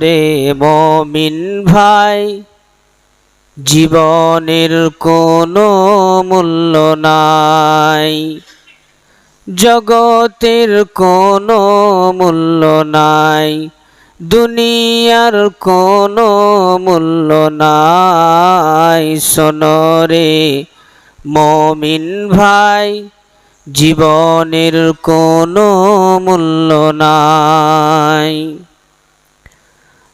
রে মমিন ভাই, জীবনের কোনো মূল্য নাই। জগতের কোনো মূল্য নাই, দুনিয়ার কোনো মূল্য নাই। সোনরে মমিন ভাই, জীবনের কোনো মূল্য নাই।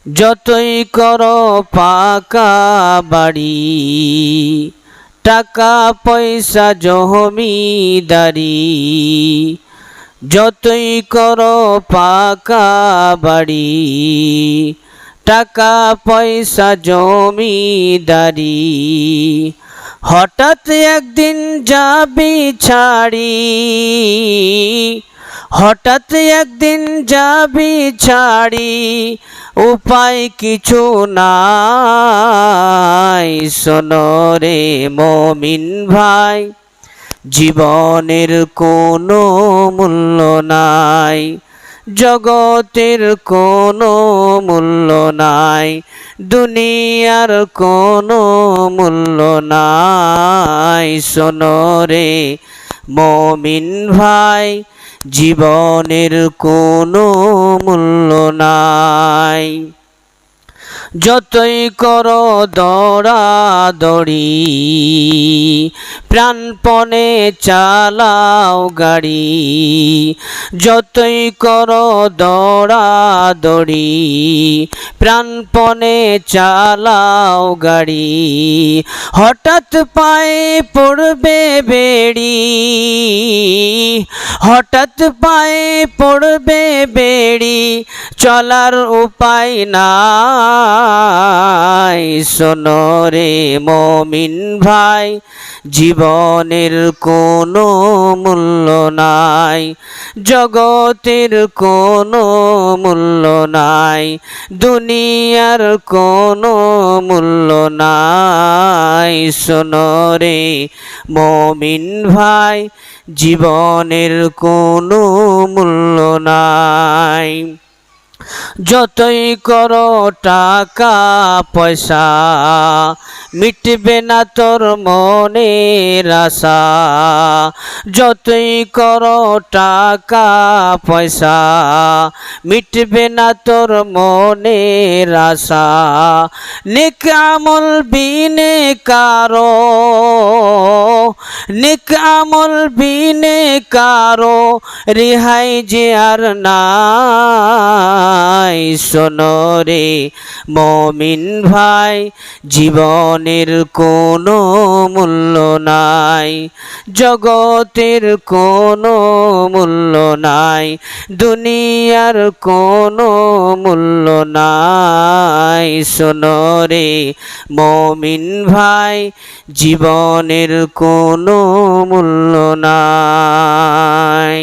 যতই কর পাকা বাড়ি, টাকা, পয়সা, জমিদারি, যতই কর পাকা বাড়ি, টাকা, পয়সা, জমিদারি, হঠাৎ একদিন যাবি ছাড়ি হঠাৎ একদিন যাবি ছাড়ি, উপায় কিছু নাই। সোনরে মমিন ভাই, জীবনের কোনো মূল্য নাই। জগতের কোনো মূল্য নাই। দুনিয়ার কোনো মূল্য নাই। সোনরে মমিন ভাই জীবনের কোনো মূল্য নাই। যতই করো দড়ি প্রাণপণে চালাও গাড়ি যতই করো দৌড়াদৌড়ি প্রাণপণে চালাও গাড়ি। হঠাৎ পায়ে পড়বে বেড়ি। হঠাৎ পায়ে পড়বে বেড়ি, চলার উপায় নাই। সোনরে মমিন ভাই, জীবনের কোনো মূল্য নাই। জগতের কোনো মূল্য নাই, দুনিয়ার কোনো মূল্য নাই। সোনরে মমিন ভাই, জীবনের কোনো মূল্য নাই। যতই করো টাকা, পয়সা, মিটবে না তোর মনের আশা। যতই করো টাকা, পয়সা, মিটবে না তোর মনের আশা। নিক আমল বিনে কারও নিক আমল বিনে কারও রেহাই যে আর নাই। সোনরে মমিন ভাই, জীবনের কোনো মূল্য নাই। জগতের কোনো মূল্য নাই। দুনিয়ার কোনো মূল্য নাই। সোনরে মমিন ভাই, জীবনের কোনো মূল্য নাই।